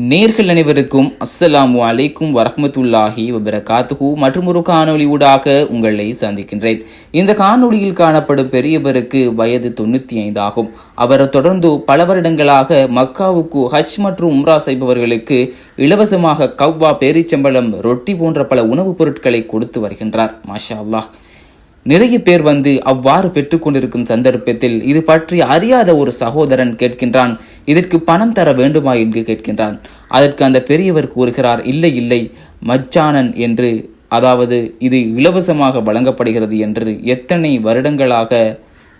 நேர்கள் அனைவருக்கும் அஸ்ஸலாமு அலைக்கும் வரஹ்மத்துல்லாஹி வபரகாத்துஹு. மற்றும் ஒரு காணொளி ஊடாக உங்களை சந்திக்கின்றேன். இந்த காணொளியில் காணப்படும் பெரியவருக்கு வயது தொண்ணூற்றி ஐந்து ஆகும். அவர் தொடர்ந்து பல வருடங்களாக மக்காவுக்கு ஹஜ் மற்றும் உம்ரா செய்பவர்களுக்கு இலவசமாக கவ்வா பேரிச்சம்பளம் ரொட்டி போன்ற பல உணவுப் பொருட்களை கொடுத்து வருகின்றார். மாஷா அல்லாஹ் நிறைய பேர் வந்து அவ்வாறு பெற்றுக்கொண்டிருக்கும் சந்தர்ப்பத்தில் இது பற்றி அறியாத ஒரு சகோதரன் கேட்கின்றான். இதற்கு பணம் தர வேண்டுமா என்று கேட்கின்றான். அதற்கு அந்த பெரியவர் கூறுகிறார் இல்லை இல்லை மச்சானன் என்று. அதாவது இது இலவசமாக வழங்கப்படுகிறது என்று எத்தனை வருடங்களாக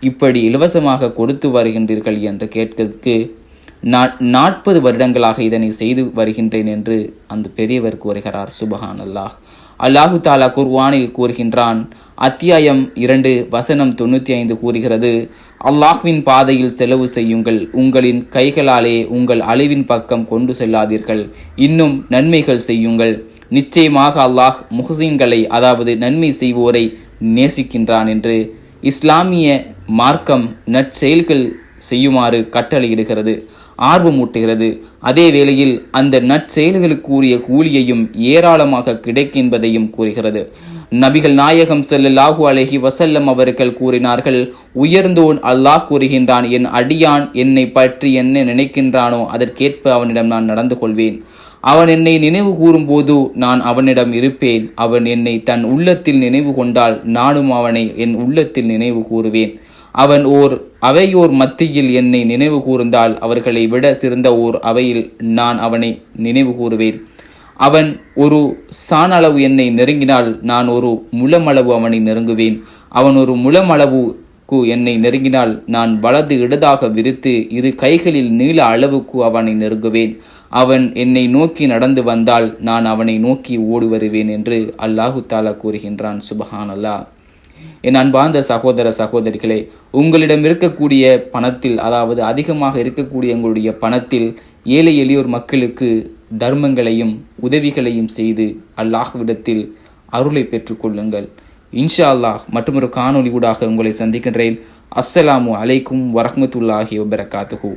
இப்படி இலவசமாக கொடுத்து வருகின்றீர்கள் என்று கேட்கிறதுக்கு நான் நாற்பது வருடங்களாக இதனை செய்து வருகின்றேன் என்று அந்த பெரியவர் கூறுகிறார். சுபஹான் அல்லாஹ் அல்லாஹு தாலா குர்வானில் கூறுகின்றான் அத்தியாயம் இரண்டு வசனம் தொண்ணூற்றி ஐந்து கூறுகிறது அல்லாஹ்வின் பாதையில் செலவு செய்யுங்கள். உங்களின் கைகளாலே உங்கள் அழிவின் பக்கம் கொண்டு செல்லாதீர்கள். இன்னும் நன்மைகள் செய்யுங்கள். நிச்சயமாக அல்லாஹ் முஹசின்களை அதாவது நன்மை செய்வோரை நேசிக்கின்றான் என்று இஸ்லாமிய மார்க்கம் நற்செயல்கள் செய்யுமாறு கட்டளையிடுகிறது ஆர்வமூட்டுகிறது. அதே வேளையில் அந்த நற்செயல்களுக்குரிய கூலியையும் ஏராளமாக கிடைக்கின்றதையும் கூறுகிறது. நபிகள் நாயகம் ஸல்லல்லாஹு அலைஹி வசல்லம் அவர்கள் கூறினார்கள் உயர்ந்தோன் அல்லாஹ் கூறுகின்றான் என் அடியான் என்னை பற்றி என்ன நினைக்கின்றானோ அதற்கேற்ப அவனிடம் நான் நடந்து கொள்வேன். அவன் என்னை நினைவு கூறும்போது நான் அவனிடம் இருப்பேன். அவன் என்னை தன் உள்ளத்தில் நினைவு கொண்டால் நானும் அவனை என் உள்ளத்தில் நினைவு கூறுவேன். அவன் ஓர் அவையோர் மத்தியில் என்னை நினைவு கூர்ந்தால் அவர்களை விட சிறந்த ஓர் அவையில் நான் அவனை நினைவு கூறுவேன். அவன் ஒரு சாணளவு என்னை நெருங்கினால் நான் ஒரு முளமளவு அவனை நெருங்குவேன். அவன் ஒரு முளமளவுக்கு என்னை நெருங்கினால் நான் வலது இடதாக விரித்து இரு கைகளில் நீள அளவுக்கு அவனை நெருங்குவேன். அவன் என்னை நோக்கி நடந்து வந்தால் நான் அவனை நோக்கி ஓடி வருவேன் என்று அல்லாஹு தாலா கூறுகின்றான். சுபஹான் அல்லா என் அன்பார்ந்த சகோதர சகோதரிகளே உங்களிடம் இருக்கக்கூடிய பணத்தில் அதாவது அதிகமாக இருக்கக்கூடிய உங்களுடைய பணத்தில் ஏழை எளியோர் மக்களுக்கு தர்மங்களையும் உதவிகளையும் செய்து அல்லாஹ்விடத்தில் அருளை பெற்றுக்கொள்ளுங்கள். இன்ஷா அல்லாஹ் மற்றொரு காணொலி ஊடாக உங்களை சந்திக்கின்றேன். அஸ்ஸலாமு அலைக்கும் வரஹ்மத்துல்லாஹி வபரகாத்துஹூ.